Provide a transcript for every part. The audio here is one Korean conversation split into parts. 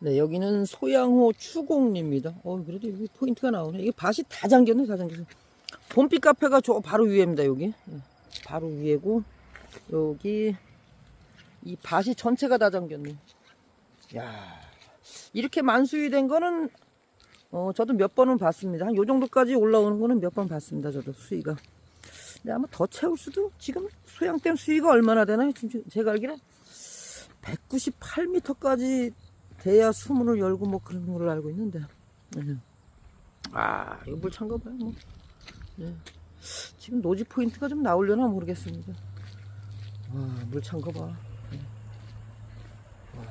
네, 여기는 소양호 추공리입니다. 어, 그래도 여기 포인트가 나오네. 이게 밭이 다 잠겼네, 다 잠겼어. 봄빛 카페가 저 바로 위에입니다, 여기. 예, 바로 위에고, 여기, 이 밭이 전체가 다 잠겼네. 야 이렇게 만수위 된 거는, 어, 저도 몇 번은 봤습니다. 한 요 정도까지 올라오는 거는 몇 번 봤습니다, 저도 수위가. 근데 아마 더 채울 수도, 지금 소양댐 수위가 얼마나 되나요? 지금 제가 알기로 198m까지 돼야 수문을 열고 뭐 그런 걸로 알고 있는데. 네. 아, 이거 물 찬 거 봐요, 뭐. 네. 지금 노지 포인트가 좀 나오려나 모르겠습니다. 와, 물찬 거 봐. 네. 와.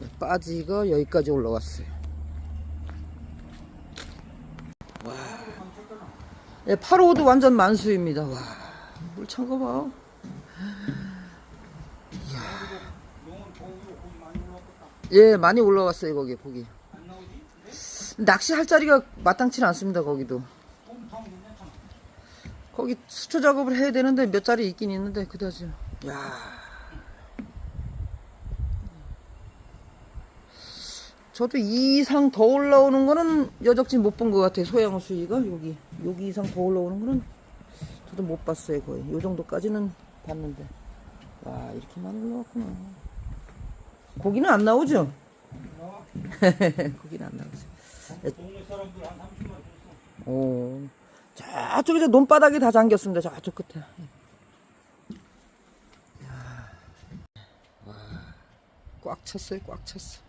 네, 빠지가 여기까지 올라왔어요. 와. 네, 8호도 완전 만수입니다. 와, 물 찬 거 봐. 예, 많이 올라왔어요, 거기, 거기. 낚시할 자리가 마땅치 않습니다, 거기도. 거기 수초 작업을 해야 되는데 몇 자리 있긴 있는데, 그다지. 야 저도 이 이상 더 올라오는 거는 여적지 못 본 것 같아요, 소양호 수위가. 여기. 여기 이상 더 올라오는 거는 저도 못 봤어요, 거의. 요 정도까지는 봤는데. 와, 이렇게 많이 올라왔구나. 고기는 안 나오죠? 고기는 안 나오죠. 동네 사람들 한 30만 줬어. 오. 저쪽에 논바닥이 다 잠겼습니다. 저쪽 끝에. 꽉 찼어요. 꽉 찼어.